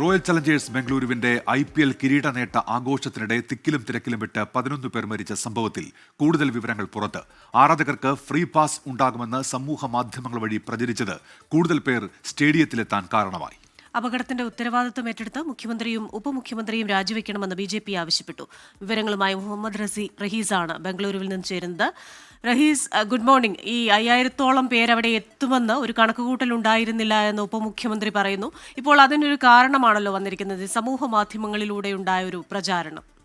Royal challengers ബംഗളൂരുവിന്റെ I P L കിരീട നേട്ട ആഘോഷത്തിനിടെ തിക്കിലും തിരക്കിലും വിട്ട് പതിനൊന്ന് പേർ മരിച്ച സംഭവത്തിൽ കൂടുതൽ വിവരങ്ങൾ പുറത്ത്. ആരാധകർക്ക് ഫ്രീ പാസ് ഉണ്ടാകുമെന്ന് സമൂഹ മാധ്യമങ്ങൾ വഴി പ്രചരിച്ചത് കൂടുതൽ പേർ സ്റ്റേഡിയത്തിലെത്താൻ കാരണമായി. അപകടത്തിന്റെ ഉത്തരവാദിത്വം ഏറ്റെടുത്ത് മുഖ്യമന്ത്രിയും ഉപമുഖ്യമന്ത്രിയും രാജിവെക്കണമെന്ന് ബി ആവശ്യപ്പെട്ടു. വിവരങ്ങളുമായി മുഹമ്മദ് റസി റഹീസാണ് ബംഗളൂരുവിൽ നിന്ന് ചേരുന്നത്. Rahees good morning. ഈ അയ്യായിരത്തോളം പേരവിടെ എത്തുമെന്ന് ഒരു കണക്കുകൂട്ടൽ ഉണ്ടായിരുന്നില്ല എന്ന് ഉപമുഖ്യമന്ത്രി പറയുന്നു. ഇപ്പോൾ അതിനൊരു കാരണമാണല്ലോ വന്നിരിക്കുന്നത്. സമൂഹ മാധ്യമങ്ങളിലൂടെ ഉണ്ടായ ഒരു പ്രചാരണം.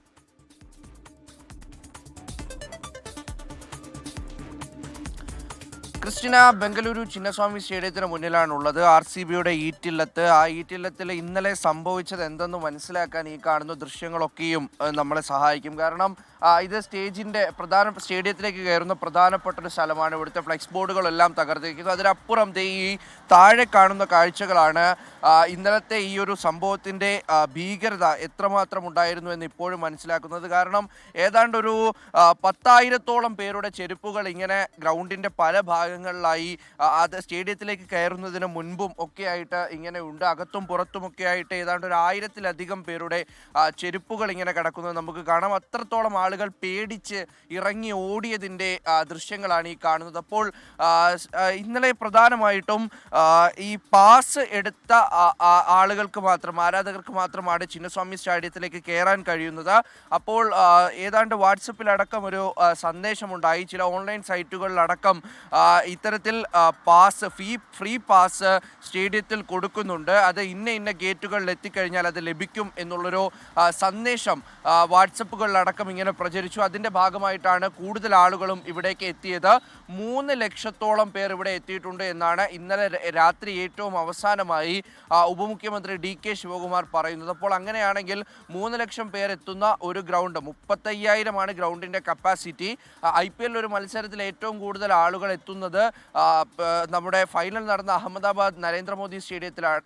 ക്രിസ്റ്റിന ബംഗളൂരു ചിന്നസ്വാമി സ്റ്റേഡിയത്തിന് മുന്നിലാണുള്ളത്. ആർ സി ബിയുടെ ഈറ്റില്ലത്ത്. ആ ഈറ്റില്ലത്തിൽ ഇന്നലെ സംഭവിച്ചത് എന്തെന്ന് മനസ്സിലാക്കാൻ ഈ കാണുന്ന ദൃശ്യങ്ങളൊക്കെയും നമ്മളെ സഹായിക്കും. കാരണം ഇത് സ്റ്റേജിന്റെ പ്രധാന സ്റ്റേഡിയത്തിലേക്ക് കയറുന്ന പ്രധാനപ്പെട്ട ഒരു സ്ഥലമാണ്. ഇവിടുത്തെ ഫ്ലെക്സ് ബോർഡുകളെല്ലാം തകർത്തിരിക്കുന്നത് അതിനപ്പുറം ഈ താഴെ കാണുന്ന കാഴ്ചകളാണ്. ഇന്നലത്തെ ഈ ഒരു സംഭവത്തിന്റെ ഭീകരത എത്രമാത്രം ഉണ്ടായിരുന്നു എന്ന് ഇപ്പോഴും മനസ്സിലാക്കുന്നത്. കാരണം ഏതാണ്ട് ഒരു ആ, പത്തായിരത്തോളം പേരുടെ ചെരുപ്പുകൾ ഇങ്ങനെ ഗ്രൗണ്ടിന്റെ പല ഭാഗങ്ങളിലായി അത് സ്റ്റേഡിയത്തിലേക്ക് കയറുന്നതിന് മുൻപും ഒക്കെ ആയിട്ട് ഇങ്ങനെ ഉണ്ട്. അകത്തും പുറത്തുമൊക്കെ ആയിട്ട് ഏതാണ്ട് ഒരു ആയിരത്തിലധികം പേരുടെ ചെരുപ്പുകൾ ഇങ്ങനെ കിടക്കുന്നത് നമുക്ക് കാണാം. അത്രത്തോളം ആളുകൾ പേടിച്ച് ഇറങ്ങി ഓടിയതിന്റെ ദൃശ്യങ്ങളാണ് ഈ കാണുന്നത്. അപ്പോൾ ഇന്നലെ പ്രധാനമായിട്ടും ഈ പാസ് എടുത്ത ആളുകൾക്ക് മാത്രം ആരാധകർക്ക് മാത്രമാണ് ചിന്നസ്വാമി സ്റ്റേഡിയത്തിലേക്ക് കയറാൻ കഴിയുന്നത്. അപ്പോൾ ഏതാണ്ട് വാട്സപ്പിലടക്കം ഒരു സന്ദേശമുണ്ടായി. ചില ഓൺലൈൻ സൈറ്റുകളിലടക്കം ഇത്തരത്തിൽ പാസ് ഫീ ഫ്രീ പാസ് സ്റ്റേഡിയത്തിൽ കൊടുക്കുന്നുണ്ട്. അത് ഇന്ന ഇന്ന ഗേറ്റുകളിൽ എത്തിക്കഴിഞ്ഞാൽ അത് ലഭിക്കും എന്നുള്ളൊരു സന്ദേശം വാട്സപ്പുകളിലടക്കം ഇങ്ങനെ പ്രചരിച്ചു. അതിന്റെ ഭാഗമായിട്ടാണ് കൂടുതൽ ആളുകളും ഇവിടേക്ക് എത്തിയത്. മൂന്ന് ലക്ഷത്തോളം പേർ ഇവിടെ എത്തിയിട്ടുണ്ട് എന്നാണ് ഇന്നലെ രാത്രി ഏറ്റവും അവസാനമായി ഉപമുഖ്യമന്ത്രി ഡി കെ ശിവകുമാർ പറയുന്നത്. അപ്പോൾ അങ്ങനെയാണെങ്കിൽ മൂന്ന് ലക്ഷം പേർ എത്തുന്ന ഒരു ഗ്രൗണ്ട് മുപ്പത്തയ്യായിരമാണ് ഗ്രൗണ്ടിന്റെ കപ്പാസിറ്റി. ഐ പി ഒരു മത്സരത്തിൽ ഏറ്റവും കൂടുതൽ ആളുകൾ എത്തുന്നത് നമ്മുടെ ഫൈനൽ നടന്ന അഹമ്മദാബാദ് നരേന്ദ്രമോദി സ്റ്റേഡിയത്തിലാണ്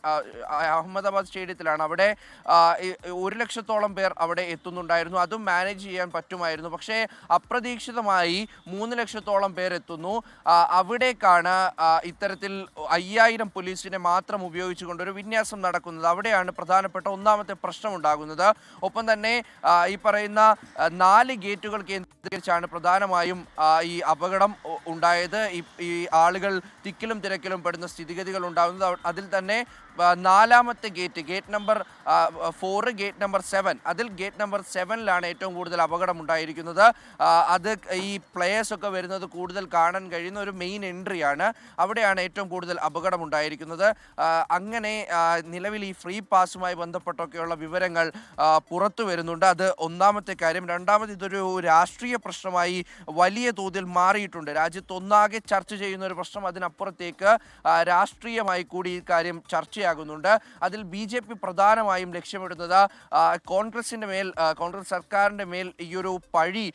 അഹമ്മദാബാദ് സ്റ്റേഡിയത്തിലാണ്. അവിടെ ഒരു ലക്ഷത്തോളം പേർ അവിടെ എത്തുന്നുണ്ടായിരുന്നു. അതും മാനേജ് ചെയ്യാൻ പറ്റുമായിരുന്നു. പക്ഷേ അപ്രതീക്ഷിതമായി മൂന്ന് ലക്ഷത്തോളം പേർ എത്തുന്നു. ആ, അവിടേക്കാണ് ഇത്തരത്തിൽ അയ്യായിരം പോലീസിനെ മാത്രം ഉപയോഗിച്ചുകൊണ്ട് ഒരു വിന്യാസം നടക്കുന്നത്. അവിടെയാണ് പ്രധാനപ്പെട്ട ഒന്നാമത്തെ പ്രശ്നം ഉണ്ടാകുന്നത് ഒപ്പം തന്നെ ഈ പറയുന്ന നാല് ഗേറ്റുകൾ കേന്ദ്രീകരിച്ചാണ് പ്രധാനമായും ഈ അപകടം ഉണ്ടായത്. ഈ ആളുകൾ തിക്കിലും തിരക്കിലും പെടുന്ന സ്ഥിതിഗതികൾ ഉണ്ടാകുന്നത്. അതിൽ തന്നെ നാലാമത്തെ gate gate number four gate number seven അതിൽ ഗേറ്റ് നമ്പർ സെവനിലാണ് ഏറ്റവും കൂടുതൽ അപകടം ഉണ്ടായിരിക്കുന്നത് അത് ഈ പ്ലേയേഴ്സ് ഒക്കെ വരുന്നത് കൂടുതൽ കാണാൻ കഴിയുന്ന ഒരു മെയിൻ എൻട്രിയാണ് അവിടെയാണ് ഏറ്റവും കൂടുതൽ അപകടം ഉണ്ടായിരിക്കുന്നത് അങ്ങനെ നിലവിൽ ഈ ഫ്രീ പാസുമായി ബന്ധപ്പെട്ടൊക്കെയുള്ള വിവരങ്ങൾ പുറത്തു വരുന്നുണ്ട്. അത് ഒന്നാമത്തെ കാര്യം. രണ്ടാമത് ഇതൊരു രാഷ്ട്രീയ പ്രശ്നമായി വലിയ തോതിൽ മാറിയിട്ടുണ്ട്. രാജ്യത്തൊന്നാകെ ചർച്ച ചെയ്യുന്ന ഒരു പ്രശ്നം അതിനപ്പുറത്തേക്ക് രാഷ്ട്രീയമായി കൂടി ഈ കാര്യം ചർച്ചയാകുന്നുണ്ട്. അതിൽ ബി ജെ പി പ്രധാനമായും ലക്ഷ്യമിടുന്നത് കോൺഗ്രസിന്റെ മേൽ കോൺഗ്രസ് സർക്കാരിന്റെ മേൽ ഈ ഒരു പഴി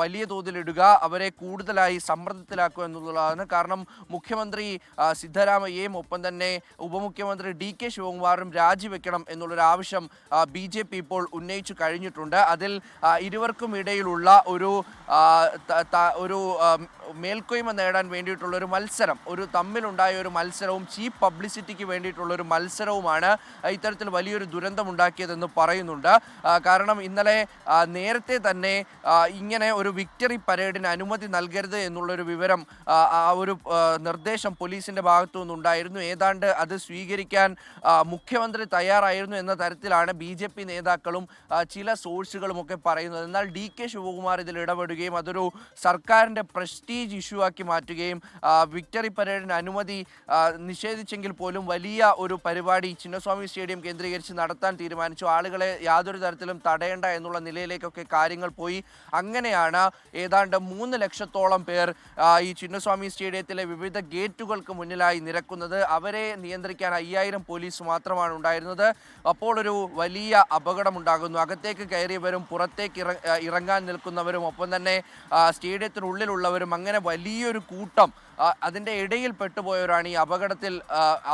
വലിയ തോതിൽ ഇടുക അവരെ കൂടുതലായി സമ്മർദ്ദത്തിലാക്കുക എന്നുള്ളതാണ്. കാരണം മുഖ്യമന്ത്രി സിദ്ധരാമയ്യയും ഒപ്പം തന്നെ ഉപമുഖ്യമന്ത്രി ഡി കെ ശിവകുമാറും രാജിവെക്കണം എന്നുള്ളൊരു ആവശ്യം ബി ജെ പി ഇപ്പോൾ ഉന്നയിച്ചു കഴിഞ്ഞിട്ടുണ്ട്. അതിൽ ഇരുവർക്കും ഇടയിലുള്ള ഒരു ഒരു മേൽക്കോയ്മ നേടാൻ വേണ്ടിയിട്ടുള്ള ഒരു മത്സരം ഒരു തമ്മിലുണ്ടായ ഒരു മത്സരവും ചീപ്പ് പബ്ലിസിറ്റിക്ക് വേണ്ടിയിട്ടുള്ള ഒരു മത്സരവുമാണ്. ഇത്തരത്തിൽ വലിയൊരു ദുരന്തമുണ്ടാക്കിയതെന്ന് പറയുന്നുണ്ട്. കാരണം ഇന്നലെ നേരത്തെ തന്നെ ഇങ്ങനെ ഒരു വിക്ടറി പരേഡിന് അനുമതി നൽകരുത് എന്നുള്ളൊരു വിവരം ആ, ഒരു നിർദ്ദേശം പോലീസിന്റെ ഭാഗത്തു നിന്നുണ്ടായിരുന്നു ഏതാണ്ട് അത് സ്വീകരിക്കാൻ മുഖ്യമന്ത്രി തയ്യാറായിരുന്നു എന്ന തരത്തിലാണ് ബി ജെ പി നേതാക്കളും ചില സോഴ്സുകളും ഒക്കെ പറയുന്നത്. എന്നാൽ ഡി കെ ശിവകുമാർ ഇതിൽ ഇടപെടുകയും അതൊരു സർക്കാരിന്റെ പ്രസ്റ്റീജ് ഇഷ്യൂ ആക്കി മാറ്റുകയും വിക്ടറി പരേഡിന് അനുമതി നിഷേധിച്ചെങ്കിൽ പോലും വലിയ ഒരു പരിപാടി ചിന്നസ്വാമി സ്റ്റേഡിയം കേന്ദ്രീകരിച്ച് നടത്താൻ തീരുമാനിച്ചു. ആളുകളെ യാതൊരു തരത്തിലും തടയേണ്ട എന്നുള്ള നിലയിലേക്കൊക്കെ കാര്യങ്ങൾ പോയി. അങ്ങനെയാണ് ഏതാണ്ട് മൂന്ന് ലക്ഷത്തോളം പേർ ഈ ചിന്നസ്വാമി സ്റ്റേഡിയത്തിലെ വിവിധ ഗേറ്റുകൾക്ക് മുന്നിലായി നിരക്കുന്നത്. അവരെ നിയന്ത്രിക്കാൻ അയ്യായിരം പോലീസ് മാത്രമാണ് ഉണ്ടായിരുന്നത്. അപ്പോൾ ഒരു വലിയ അപകടമുണ്ടാകുന്നു. അകത്തേക്ക് കയറിയവരും പുറത്തേക്ക് ഇറങ്ങാൻ നിൽക്കുന്നവരും ഒപ്പം തന്നെ സ്റ്റേഡിയത്തിനുള്ളിലുള്ളവരും. അങ്ങനെ വലിയൊരു കൂട്ടം അതിന്റെ ഇടയിൽ പെട്ടുപോയവരാണ് ഈ അപകടത്തിൽ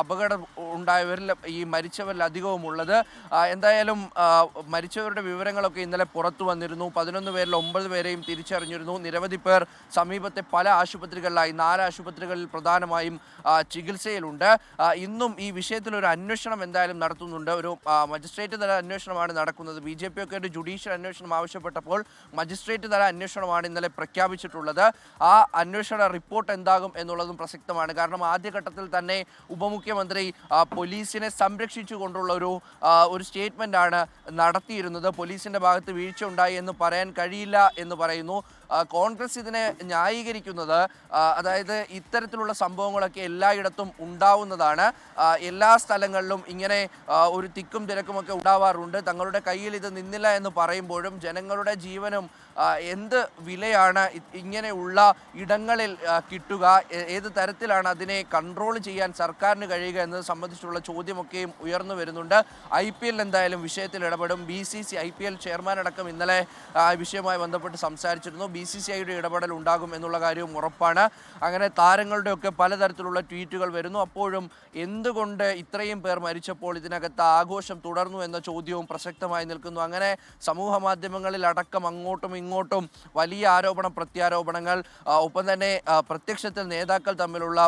അപകടം ഉണ്ടായവരിൽ ഈ മരിച്ചവരിൽ അധികവും ഉള്ളത് എന്തായാലും മരിച്ചവരുടെ വിവരങ്ങളൊക്കെ ഇന്നലെ പുറത്തു വന്നിരുന്നു. പതിനൊന്ന് പേരിൽ ഒമ്പത് പേരെയും തിരിച്ചറിഞ്ഞിരുന്നു. നിരവധി പേർ സമീപത്തെ പല ആശുപത്രികളിലായി നാല് ആശുപത്രികളിൽ പ്രധാനമായും ചികിത്സയിലുണ്ട്. ഇന്നും ഈ വിഷയത്തിൽ ഒരു അന്വേഷണം എന്തായാലും നടത്തുന്നുണ്ട്. ഒരു മജിസ്ട്രേറ്റ് തല അന്വേഷണമാണ് നടക്കുന്നത്. ബി ജെ പി ഒക്കെ ഒരു ജുഡീഷ്യൽ അന്വേഷണം ആവശ്യപ്പെട്ടപ്പോൾ മജിസ്ട്രേറ്റ് തല അന്വേഷണമാണ് ഇന്നലെ പ്രഖ്യാപിച്ചിട്ടുള്ളത്. ആ അന്വേഷണ റിപ്പോർട്ട് എന്താകും എന്നുള്ളതും പ്രസക്തമാണ്. കാരണം ആദ്യഘട്ടത്തിൽ തന്നെ ഉപമുഖ്യമന്ത്രി പോലീസിനെ സംരക്ഷിച്ചു കൊണ്ടുള്ള ഒരു ഒരു സ്റ്റേറ്റ്മെന്റ് ആണ് നടത്തിയിരുന്നത്. പോലീസിന്റെ ഭാഗത്ത് വീഴ്ച ഉണ്ടായി എന്ന് പറയാൻ കഴിയില്ല എന്ന് പറയുന്നു. കോൺഗ്രസ് ഇതിനെ ന്യായീകരിക്കുന്നത് അതായത് ഇത്തരത്തിലുള്ള സംഭവങ്ങളൊക്കെ എല്ലായിടത്തും ഉണ്ടാവുന്നതാണ്. എല്ലാ സ്ഥലങ്ങളിലും ഇങ്ങനെ ഒരു തിക്കും തിരക്കുമൊക്കെ ഉണ്ടാവാറുണ്ട്. തങ്ങളുടെ കയ്യിൽ ഇത് നിന്നില്ല എന്ന് പറയുമ്പോഴും ജനങ്ങളുടെ ജീവനും എന്ത് വിലയാണ് ഇങ്ങനെയുള്ള ഇടങ്ങളിൽ കിട്ടുക ഏത് തരത്തിലാണ് അതിനെ കൺട്രോൾ ചെയ്യാൻ സർക്കാരിന് കഴിയുക എന്നത് സംബന്ധിച്ചുള്ള ചോദ്യമൊക്കെയും ഉയർന്നു വരുന്നുണ്ട്. ഐ പി എൽ എന്തായാലും വിഷയത്തിൽ ഇടപെടും. B C C I P L chairman അടക്കം ഇന്നലെ വിഷയവുമായി ബന്ധപ്പെട്ട് സംസാരിച്ചിരുന്നു. ബി സി സി ഐയുടെ ഇടപെടൽ ഉണ്ടാകും എന്നുള്ള കാര്യവും ഉറപ്പാണ്. അങ്ങനെ താരങ്ങളുടെയൊക്കെ പലതരത്തിലുള്ള ട്വീറ്റുകൾ വരുന്നു. അപ്പോഴും എന്തുകൊണ്ട് ഇത്രയും പേർ മരിച്ചപ്പോൾ ഇതിനകത്ത് ആഘോഷം തുടർന്നു എന്ന ചോദ്യവും പ്രസക്തമായി നിൽക്കുന്നു. അങ്ങനെ സമൂഹ മാധ്യമങ്ങളിൽ അടക്കം അങ്ങോട്ടും ഇങ്ങോട്ടും വലിയ ആരോപണ പ്രത്യാരോപണങ്ങൾ ഒപ്പം തന്നെ പ്രത്യക്ഷത്തിൽ നേതാക്കൾ തമ്മിലുള്ള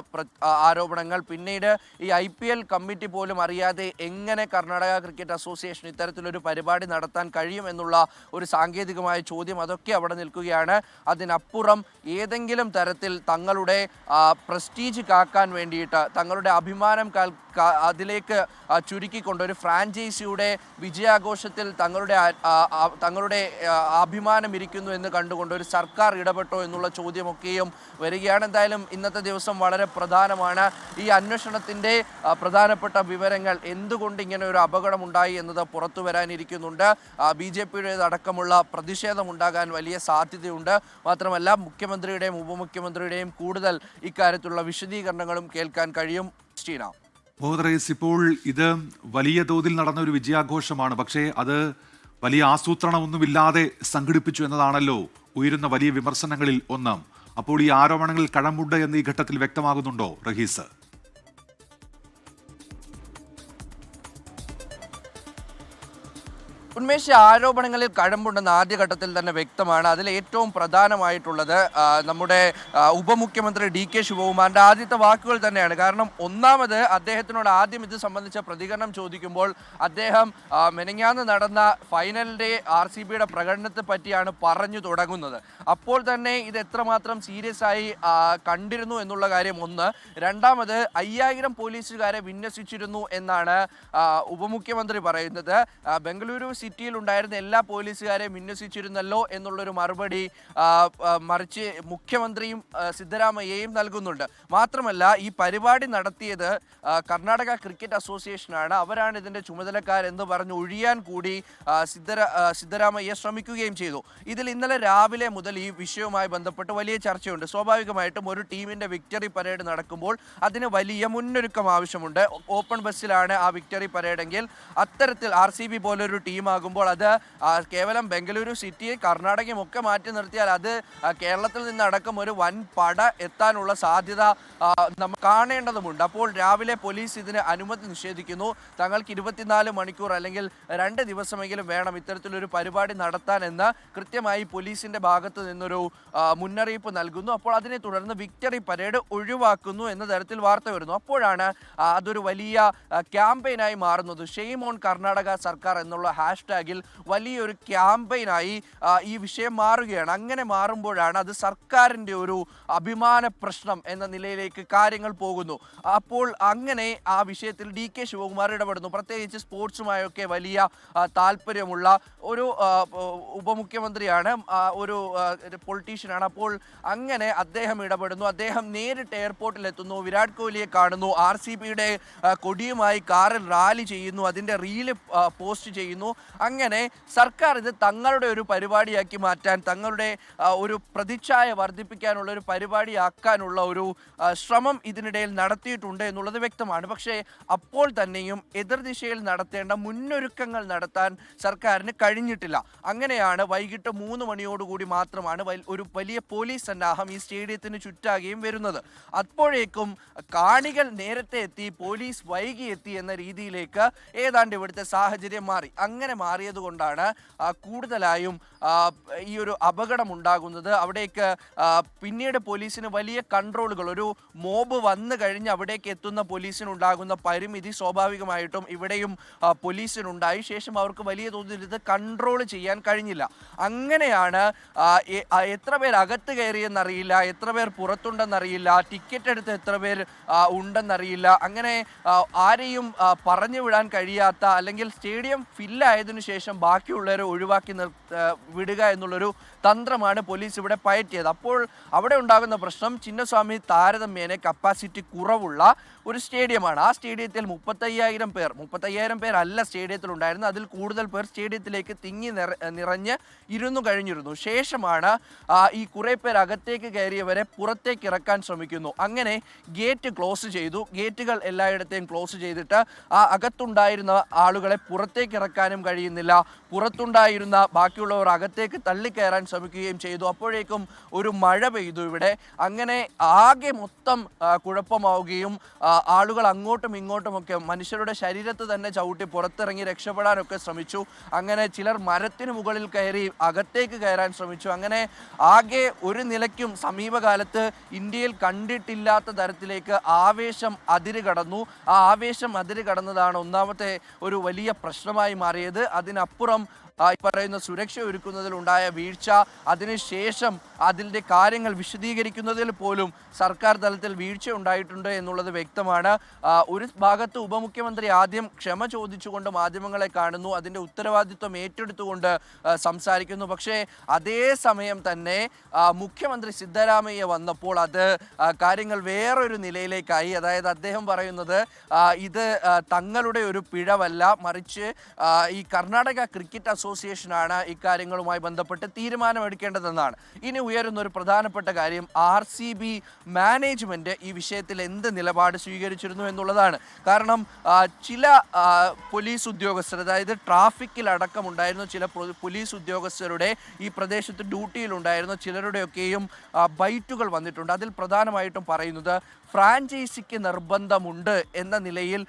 ആരോപണങ്ങൾ പിന്നീട് ഈ ഐ പി എൽ കമ്മിറ്റി പോലും അറിയാതെ എങ്ങനെ കർണാടക ക്രിക്കറ്റ് അസോസിയേഷൻ ഇത്തരത്തിലൊരു പരിപാടി നടത്താൻ കഴിയും എന്നുള്ള ഒരു സാങ്കേതികമായ ചോദ്യം അതൊക്കെ അവിടെ നിൽക്കുകയാണ്. അതിനപ്പുറം ഏതെങ്കിലും തരത്തിൽ തങ്ങളുടെ പ്രസ്റ്റീജ് കാക്കാൻ വേണ്ടിയിട്ട് തങ്ങളുടെ അഭിമാനം അതിലേക്ക് ചുരുക്കിക്കൊണ്ട് ഒരു ഫ്രാഞ്ചൈസിയുടെ വിജയാഘോഷത്തിൽ തങ്ങളുടെ തങ്ങളുടെ അഭിമാനം ഇരിക്കുന്നു എന്ന് കണ്ടുകൊണ്ട് ഒരു സർക്കാർ ഇടപെട്ടോ എന്നുള്ള ചോദ്യമൊക്കെയും വരികയാണ്. എന്തായാലും ഇന്നത്തെ ദിവസം വളരെ പ്രധാനമാണ്. ഈ അന്വേഷണത്തിന്റെ പ്രധാനപ്പെട്ട വിവരങ്ങൾ എന്തുകൊണ്ട് ഇങ്ങനെ ഒരു അപകടം ഉണ്ടായി എന്നത് പുറത്തു വരാനിരിക്കുന്നുണ്ട്. ബി ജെ പിയുടേതടക്കമുള്ള പ്രതിഷേധമുണ്ടാകാൻ വലിയ സാധ്യതയുണ്ട്. മാത്രമല്ല മുഖ്യമന്ത്രിയുടെയും ഉപമുഖ്യമന്ത്രിയുടെയും കൂടുതൽ ഇക്കാര്യത്തിലുള്ള വിശദീകരണങ്ങളും കേൾക്കാൻ കഴിയും. സ്റ്റീന. മുഹമ്മദ് ഇപ്പോൾ ഇത് വലിയ തോതിൽ നടന്ന ഒരു വിജയാഘോഷമാണ്. പക്ഷേ അത് വലിയ ആസൂത്രണമൊന്നുമില്ലാതെ സംഘടിപ്പിച്ചു എന്നതാണല്ലോ ഉയരുന്ന വലിയ വിമർശനങ്ങളിൽ ഒന്ന്. അപ്പോൾ ഈ ആരോപണങ്ങളിൽ കഴമ്പുണ്ട് എന്ന് ഈ ഘട്ടത്തിൽ വ്യക്തമാകുന്നുണ്ടോ റഹീസ്? ഉന്മേഷ ആരോപണങ്ങളിൽ കഴമ്പുണ്ടെന്ന് ആദ്യഘട്ടത്തിൽ തന്നെ വ്യക്തമാണ്. അതിൽ ഏറ്റവും പ്രധാനമായിട്ടുള്ളത് നമ്മുടെ ഉപമുഖ്യമന്ത്രി ഡി കെ ശിവകുമാറിന്റെ ആദ്യത്തെ വാക്കുകൾ തന്നെയാണ്. കാരണം ഒന്നാമത് അദ്ദേഹത്തിനോട് ആദ്യം ഇത് സംബന്ധിച്ച പ്രതികരണം ചോദിക്കുമ്പോൾ അദ്ദേഹം മെനങ്ങാന്ന് നടന്ന ഫൈനലിന്റെ ആർ സി ബിയുടെ പ്രകടനത്തെ പറ്റിയാണ് പറഞ്ഞു തുടങ്ങുന്നത്. അപ്പോൾ തന്നെ ഇത് എത്രമാത്രം സീരിയസ് ആയി കണ്ടിരുന്നു എന്നുള്ള കാര്യം ഒന്ന്. രണ്ടാമത് അയ്യായിരം പോലീസുകാരെ വിന്യസിച്ചിരുന്നു എന്നാണ് ഉപമുഖ്യമന്ത്രി പറയുന്നത്. ബംഗളൂരു സിറ്റിയിൽ ഉണ്ടായിരുന്ന എല്ലാ പോലീസുകാരെയും വിന്യസിച്ചിരുന്നല്ലോ എന്നുള്ളൊരു മറുപടി മറിച്ച് മുഖ്യമന്ത്രിയും സിദ്ധരാമയ്യയും നൽകുന്നുണ്ട്. മാത്രമല്ല ഈ പരിപാടി നടത്തിയത് കർണാടക ക്രിക്കറ്റ് അസോസിയേഷനാണ്. അവരാണ് ഇതിന്റെ ചുമതലക്കാരെന്ന് പറഞ്ഞ് ഒഴിയാൻ കൂടി സിദ്ധര സിദ്ധരാമയ്യ ശ്രമിക്കുകയും ചെയ്തു. ഇതിൽ ഇന്നലെ രാവിലെ മുതൽ ഈ വിഷയവുമായി ബന്ധപ്പെട്ട് വലിയ ചർച്ചയുണ്ട്. സ്വാഭാവികമായിട്ടും ഒരു ടീമിന്റെ വിക്ടറി പരേഡ് നടക്കുമ്പോൾ അതിന് വലിയ മുന്നൊരുക്കം ആവശ്യമുണ്ട്. ഓപ്പൺ ബസ്സിലാണ് ആ വിക്ടറി പരേഡെങ്കിൽ അത്തരത്തിൽ ആർ സി ബി പോലൊരു ടീമാകുമ്പോൾ അത് കേവലം ബംഗളൂരു സിറ്റിയെ കർണാടകയും ഒക്കെ മാറ്റി നിർത്തിയാൽ അത് കേരളത്തിൽ നിന്നടക്കം ഒരു വൻ പട എത്താനുള്ള സാധ്യത നമ്മൾ കാണേണ്ടതുമുണ്ട്. അപ്പോൾ രാവിലെ പോലീസ് ഇതിന് അനുമതി നിഷേധിക്കുന്നു. തങ്ങൾക്ക് ഇരുപത്തിനാല് മണിക്കൂർ അല്ലെങ്കിൽ രണ്ട് ദിവസമെങ്കിലും വേണം ഇത്തരത്തിലൊരു പരിപാടി നടത്താൻ എന്ന് കൃത്യമായി പോലീസിന്റെ ഭാഗത്ത് നിന്നൊരു മുന്നറിയിപ്പ് നൽകുന്നു. അപ്പോൾ അതിനെ തുടർന്ന് വിക്ടറി പരേഡ് ഒഴിവാക്കുന്നു എന്ന തരത്തിൽ വാർത്ത വരുന്നു. അപ്പോഴാണ് അതൊരു വലിയ ക്യാമ്പയിനായി മാറുന്നത്. ഷെയ്മോൺ കർണാടക സർക്കാർ എന്നുള്ള ഹാഷ്ടാഗിൽ വലിയൊരു ക്യാമ്പയിനായി ഈ വിഷയം മാറുകയാണ്. അങ്ങനെ മാറുമ്പോഴാണ് അത് സർക്കാരിന്റെ ഒരു അഭിമാന പ്രശ്നം എന്ന നിലയിലേക്ക് കാര്യങ്ങൾ പോകുന്നു. അപ്പോൾ അങ്ങനെ ആ വിഷയത്തിൽ ഡി കെ ശിവകുമാർ ഇടപെടുന്നു. പ്രത്യേകിച്ച് സ്പോർട്സുമായൊക്കെ വലിയ താല്പര്യമുള്ള ഒരു ഉപമുഖ്യമന്ത്രിയാണ് ഒരു പൊളിറ്റീഷ്യനാണ്. അപ്പോൾ അങ്ങനെ അദ്ദേഹം ഇടപെടുന്നു. അദ്ദേഹം നേരിട്ട് എയർപോർട്ടിൽ എത്തുന്നു വിരാട് കോഹ്ലിയെ കാണുന്നു. ആർ സി ബിയുടെ കൊടിയുമായി കാറിൽ റാലി ചെയ്യുന്നു. അതിന്റെ റീൽ പോസ്റ്റ് ചെയ്യുന്നു. അങ്ങനെ സർക്കാർ ഇത് തങ്ങളുടെ ഒരു പരിപാടിയാക്കി മാറ്റാൻ തങ്ങളുടെ ഒരു പ്രതിച്ഛായ വർദ്ധിപ്പിക്കാനുള്ള ഒരു പരിപാടിയാക്കാനുള്ള ഒരു ശ്രമം ഇതിനിടയിൽ നടത്തിയിട്ടുണ്ട് എന്നുള്ളത് വ്യക്തമാണ്. പക്ഷേ അപ്പോൾ തന്നെയും എതിർദിശയിൽ നടത്തേണ്ട മുന്നൊരുക്കങ്ങൾ നടത്താൻ സർക്കാരിന് കഴിഞ്ഞിട്ടില്ല. അങ്ങനെയാണ് വൈകിട്ട് മൂന്ന് മണിയോടുകൂടി മാത്രമാണ് ഒരു വലിയ പോലീസ് സന്നാഹം ഈ സ്റ്റേഡിയത്തിന് ചുറ്റാകുകയും വരുന്നത്. അപ്പോഴേക്കും കാണികൾ നേരത്തെ എത്തി പോലീസ് വൈകി എത്തി എന്ന രീതിയിലേക്ക് ഏതാണ്ട് ഇവിടുത്തെ സാഹചര്യം മാറി. അങ്ങനെ മാറിയത് കൊണ്ടാണ് ആ, കൂടുതലായും ഈ ഒരു അപകടം ഉണ്ടാകുന്നത് അവിടേക്ക് പിന്നീട് പോലീസിന് വലിയ കൺട്രോളുകൾ ഒരു മോബ് വന്നു കഴിഞ്ഞ് അവിടേക്ക് എത്തുന്ന പോലീസിനുണ്ടാകുന്ന പരിമിതി സ്വാഭാവികമായിട്ടും ഇവിടെയും പോലീസിനുണ്ടായി. ശേഷം അവർക്ക് വലിയ തോതിൽ ഇത് കൺട്രോൾ ചെയ്യാൻ കഴിഞ്ഞില്ല. അങ്ങനെയാണ് എത്ര പേർ അകത്ത് കയറിയെന്നറിയില്ല എത്ര പേർ പുറത്തുണ്ടെന്നറിയില്ല ടിക്കറ്റ് എടുത്ത് എത്ര പേർ ഉണ്ടെന്നറിയില്ല. അങ്ങനെ ആരെയും പറഞ്ഞു വിടാൻ കഴിയാത്ത അല്ലെങ്കിൽ സ്റ്റേഡിയം ഫില്ലായതിനു ശേഷം ബാക്കിയുള്ളവരെ ഒഴിവാക്കി നിർ വിടുക എന്നുള്ളൊരു തന്ത്രമാണ് പോലീസ് ഇവിടെ പയറ്റിയത്. അപ്പോൾ അവിടെ ഉണ്ടാകുന്ന പ്രശ്നം ചിന്നസ്വാമി താരതമ്യേന കപ്പാസിറ്റി കുറവുള്ള ഒരു സ്റ്റേഡിയമാണ്. ആ സ്റ്റേഡിയത്തിൽ മുപ്പത്തയ്യായിരം പേർ മുപ്പത്തയ്യായിരം പേർ അല്ല സ്റ്റേഡിയത്തിൽ ഉണ്ടായിരുന്നത് അതിൽ കൂടുതൽ പേർ സ്റ്റേഡിയത്തിലേക്ക് തിങ്ങി നിറ- നിറഞ്ഞ് ഇരുന്നു കഴിഞ്ഞിരുന്നു. ശേഷമാണ് ഈ കുറേ പേർ അകത്തേക്ക് കയറിയവരെ പുറത്തേക്ക് ഇറക്കാൻ ശ്രമിക്കുന്നു. അങ്ങനെ ഗേറ്റ് ക്ലോസ് ചെയ്തു. ഗേറ്റുകൾ എല്ലായിടത്തെയും ക്ലോസ് ചെയ്തിട്ട് ആ അകത്തുണ്ടായിരുന്ന ആളുകളെ പുറത്തേക്ക് ഇറക്കാനും കഴിയുന്നില്ല. പുറത്തുണ്ടായിരുന്ന ബാക്കിയുള്ളവർ അകത്തേക്ക് തള്ളിക്കയറാൻ ശ്രമിക്കുകയും ചെയ്തു. അപ്പോഴേക്കും ഒരു മഴ പെയ്തു ഇവിടെ. അങ്ങനെ ആകെ മൊത്തം കുഴപ്പമാവുകയും ആളുകൾ അങ്ങോട്ടും ഇങ്ങോട്ടുമൊക്കെ മനുഷ്യരുടെ ശരീരത്ത് തന്നെ ചവിട്ടി പുറത്തിറങ്ങി രക്ഷപ്പെടാനൊക്കെ ശ്രമിച്ചു. അങ്ങനെ ചിലർ മരത്തിന് മുകളിൽ കയറി അകത്തേക്ക് കയറാൻ ശ്രമിച്ചു. അങ്ങനെ ആകെ ഒരു നിലയ്ക്കും സമീപകാലത്ത് ഇന്ത്യയിൽ കണ്ടിട്ടില്ലാത്ത തരത്തിലേക്ക് ആവേശം അതിര് കടന്നു ആ ആവേശം അതിര് കടന്നതാണ് ഒന്നാമത്തെ ഒരു വലിയ പ്രശ്നമായി മാറിയത്. അതിനപ്പുറം ഈ പറയുന്ന സുരക്ഷ ഒരുക്കുന്നതിൽ ഉണ്ടായ വീഴ്ച അതിനുശേഷം അതിന്റെ കാര്യങ്ങൾ വിശദീകരിക്കുന്നതിൽ പോലും സർക്കാർ തലത്തിൽ വീഴ്ച ഉണ്ടായിട്ടുണ്ട് എന്നുള്ളത് വ്യക്തമാണ്. ഒരു ഭാഗത്ത് ഉപമുഖ്യമന്ത്രി ആദ്യം ക്ഷമ ചോദിച്ചുകൊണ്ട് മാധ്യമങ്ങളെ കാണുന്നു അതിന്റെ ഉത്തരവാദിത്വം ഏറ്റെടുത്തുകൊണ്ട് സംസാരിക്കുന്നു. പക്ഷേ അതേ സമയം തന്നെ മുഖ്യമന്ത്രി സിദ്ധരാമയ്യ വന്നപ്പോൾ അത് കാര്യങ്ങൾ വേറൊരു നിലയിലേക്കായി. അതായത് അദ്ദേഹം പറയുന്നത് ഇത് തങ്ങളുടെ ഒരു പിഴവല്ല മറിച്ച് ഈ കർണാടക ക്രിക്കറ്റ് അസോസിയേഷനാണ് ഇക്കാര്യങ്ങളുമായി ബന്ധപ്പെട്ട് തീരുമാനമെടുക്കേണ്ടതെന്നാണ്. ഇനി ഉയരുന്ന ഒരു പ്രധാനപ്പെട്ട കാര്യം ആർ സി ബി മാനേജ്മെന്റ് ഈ വിഷയത്തിൽ എന്ത് നിലപാട് സ്വീകരിച്ചിരുന്നു എന്നുള്ളതാണ്. കാരണം ചില പോലീസ് ഉദ്യോഗസ്ഥർ അതായത് ട്രാഫിക്കിൽ അടക്കമുണ്ടായിരുന്ന ചില പോലീസ് ഉദ്യോഗസ്ഥരുടെ ഈ പ്രദേശത്ത് ഡ്യൂട്ടിയിലുണ്ടായിരുന്ന ചിലരുടെയൊക്കെയും ബൈറ്റുകൾ വന്നിട്ടുണ്ട്. അതിൽ പ്രധാനമായിട്ടും പറയുന്നത് ഫ്രാഞ്ചൈസിക്ക് നിർബന്ധമുണ്ട് എന്ന നിലയിൽ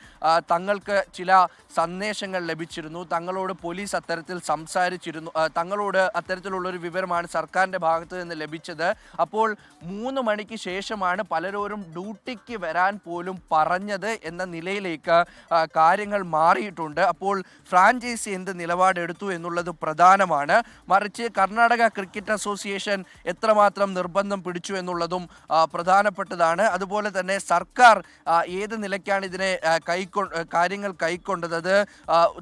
തങ്ങൾക്ക് ചില സന്ദേശങ്ങൾ ലഭിച്ചിരുന്നു. തങ്ങളോട് പോലീസ് അത്തരത്തിൽ സംസാരിച്ചിരുന്നു. തങ്ങളോട് അത്തരത്തിലുള്ള ഒരു വിവരമാണ് സർക്കാരിന്റെ ഭാഗത്ത് നിന്ന് ലഭിച്ചത്. അപ്പോൾ മൂന്ന് മണിക്ക് ശേഷമാണ് പലരോരും ഡ്യൂട്ടിക്ക് വരാൻ പോലും പറഞ്ഞത് എന്ന നിലയിലേക്ക് കാര്യങ്ങൾ മാറിയിട്ടുണ്ട്. അപ്പോൾ ഫ്രാഞ്ചൈസി എന്ത് നിലപാടെടുത്തു എന്നുള്ളത് പ്രധാനമാണ്. മറിച്ച് കർണാടക ക്രിക്കറ്റ് അസോസിയേഷൻ എത്രമാത്രം നിർബന്ധം പിടിച്ചു എന്നുള്ളതും പ്രധാനപ്പെട്ടതാണ്. അതുപോലെ തന്നെ സർക്കാർ ഏത് നിലയ്ക്കാണ് ഇതിനെ കൈക്കൊ കാര്യങ്ങൾ കൈക്കൊണ്ടത്?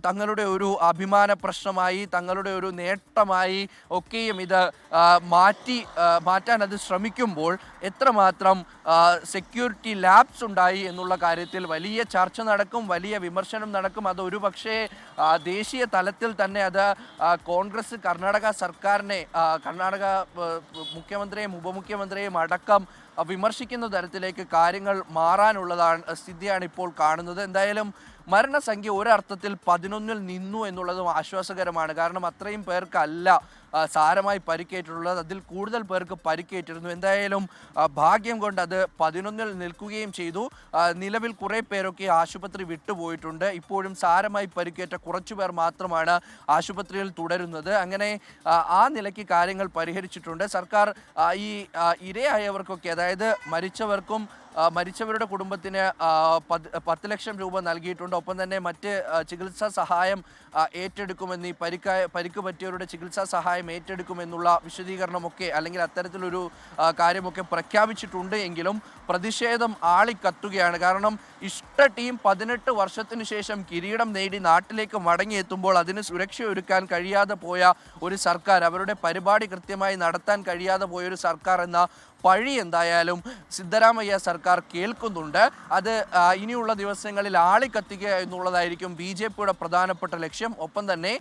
തങ്ങളുടെ ഒരു അഭിമാന പ്രശ്നമായി തങ്ങളുടെ ഒരു നേട്ടമായി ഒക്കെയും ഇത് മാറ്റി മാറ്റാൻ അത് ശ്രമിക്കുമ്പോൾ എത്രമാത്രം സെക്യൂരിറ്റി ലാബ്സ് ഉണ്ടായി എന്നുള്ള കാര്യത്തിൽ വലിയ ചർച്ച നടക്കും വലിയ വിമർശനം നടക്കും. അത് ഒരു പക്ഷേ ദേശീയ തലത്തിൽ തന്നെ അത് കോൺഗ്രസ് കർണാടക സർക്കാരിനെ കർണാടക മുഖ്യമന്ത്രിയും ഉപമുഖ്യമന്ത്രിയും അടക്കം വിമർശിക്കുന്ന തരത്തിലേക്ക് കാര്യങ്ങൾ മാറാനുള്ളതാണ് സ്ഥിതിയാണ് ഇപ്പോൾ കാണുന്നത്. എന്തായാലും മരണസംഖ്യ ഒരർത്ഥത്തിൽ പതിനൊന്നിൽ നിന്നു എന്നുള്ളതും ആശ്വാസകരമാണ്. കാരണം അത്രയും പേർക്കല്ല സാരമായി പരിക്കേറ്റിട്ടുള്ളത്. അതിൽ കൂടുതൽ പേർക്ക് പരിക്കേറ്റിരുന്നു. എന്തായാലും ഭാഗ്യം കൊണ്ട് അത് പതിനൊന്നിൽ നിൽക്കുകയും ചെയ്തു. നിലവിൽ കുറേ പേരൊക്കെ ആശുപത്രി വിട്ടുപോയിട്ടുണ്ട്. ഇപ്പോഴും സാരമായി പരിക്കേറ്റ കുറച്ചു പേർ മാത്രമാണ് ആശുപത്രിയിൽ തുടരുന്നത്. അങ്ങനെ ആ, നിലയ്ക്ക് കാര്യങ്ങൾ പരിഹരിച്ചിട്ടുണ്ട്. സർക്കാർ ഈ ഇരയായവർക്കൊക്കെ അതായത് മരിച്ചവർക്കും മരിച്ചവരുടെ കുടുംബത്തിന് പത്ത് ലക്ഷം രൂപ നൽകിയിട്ടുണ്ട്. ഒപ്പം തന്നെ മറ്റ് ചികിത്സാ സഹായം ഏറ്റെടുക്കുമെന്ന് ഈ പരിക്കായ പരിക്ക് പറ്റിയവരുടെ ചികിത്സാ സഹായം ഏറ്റെടുക്കുമെന്നുള്ള വിശദീകരണമൊക്കെ അല്ലെങ്കിൽ അത്തരത്തിലൊരു കാര്യമൊക്കെ പ്രഖ്യാപിച്ചിട്ടുണ്ട് എങ്കിലും പ്രതിഷേധം ആളിക്കത്തുകയാണ്. കാരണം ഇഷ്ട ടീം പതിനെട്ട് വർഷത്തിന് ശേഷം കിരീടം നേടി നാട്ടിലേക്ക് മടങ്ങിയെത്തുമ്പോൾ അതിന് സുരക്ഷ ഒരുക്കാൻ കഴിയാതെ പോയ ഒരു സർക്കാർ അവരുടെ പരിപാടി കൃത്യമായി നടത്താൻ കഴിയാതെ പോയ ഒരു സർക്കാർ എന്ന പഴി എന്തായാലും സിദ്ധരാമയ്യ സർക്കാർ കേൾക്കുന്നുണ്ട്. അത് ഇനിയുള്ള ദിവസങ്ങളിൽ ആളിക്കത്തിക്കുക എന്നുള്ളതായിരിക്കും ബി ജെ പിയുടെ പ്രധാനപ്പെട്ട ലക്ഷ്യം. ഒപ്പം തന്നെ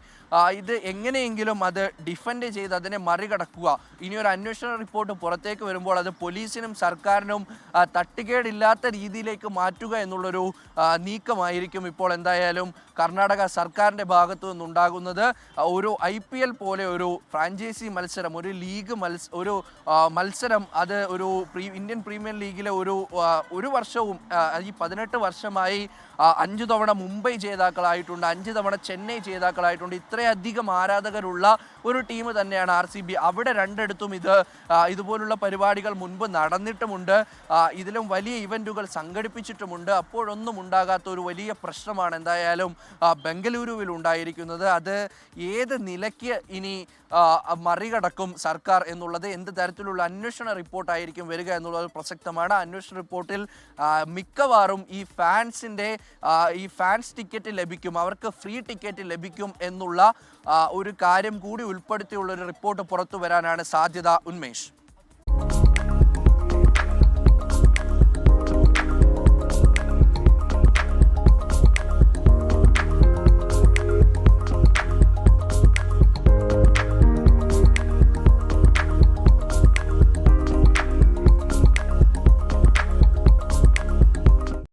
ഇത് എങ്ങനെയെങ്കിലും അത് ഡിഫെൻഡ് ചെയ്ത് അതിനെ മറികടക്കുക. ഇനിയൊരു അന്വേഷണ റിപ്പോർട്ട് പുറത്തേക്ക് വരുമ്പോൾ അത് പോലീസിനും സർക്കാരിനും തട്ടുകേടില്ലാത്ത രീതിയിലേക്ക് മാറ്റുക എന്നുള്ളൊരു നീക്കമായിരിക്കും ഇപ്പോൾ എന്തായാലും കർണാടക സർക്കാരിന്റെ ഭാഗത്തു നിന്നുണ്ടാകുന്നത് ഒരു ഐ പി എൽ പോലെ ഒരു ഫ്രാഞ്ചൈസി മത്സരം ഒരു ലീഗ് മത്സ ഒരു മത്സരം അത് ഒരു പ്രീ ഇന്ത്യൻ പ്രീമിയർ ലീഗിലെ ഒരു ഒരു വർഷവും ഈ പതിനെട്ട് വർഷമായി അഞ്ച് തവണ മുംബൈ ജേതാക്കളായിട്ടുണ്ട് അഞ്ച് തവണ ചെന്നൈ ജേതാക്കളായിട്ടുണ്ട്. ഇത്രയധികം ആരാധകരുള്ള ഒരു ടീം തന്നെയാണ് ആർ സി ബി. അവിടെ രണ്ടിടത്തും ഇത് ഇതുപോലുള്ള പരിപാടികൾ മുൻപ് നടന്നിട്ടുമുണ്ട്. ഇതിലും വലിയ ഇവന്റുകൾ സംഘടിപ്പിച്ചിട്ടുമുണ്ട്. അപ്പോഴൊന്നും ഉണ്ടാകാത്ത ഒരു വലിയ പ്രശ്നമാണ്. എന്തായാലും ബംഗളൂരുവിൽ ഉണ്ടായിരിക്കുന്നത് അത് ഏത് നിലയ്ക്ക് ഇനി മറികടക്കും സർക്കാർ എന്നുള്ളത്? എന്ത് തരത്തിലുള്ള അന്വേഷണ റിപ്പോർട്ടായിരിക്കും വരിക എന്നുള്ളത് പ്രസക്തമാണ്. അന്വേഷണ റിപ്പോർട്ടിൽ മിക്കവാറും ഈ ഫാൻസിന്റെ ഈ ഫാൻസ് ടിക്കറ്റ് ലഭിക്കും. അവർക്ക് ഫ്രീ ടിക്കറ്റ് ലഭിക്കും എന്നുള്ള ഒരു കാര്യം കൂടി ഉൾപ്പെടുത്തിയുള്ള ഒരു റിപ്പോർട്ട് പുറത്തു വരാനാണ് സാധ്യത ഉന്മേഷ്.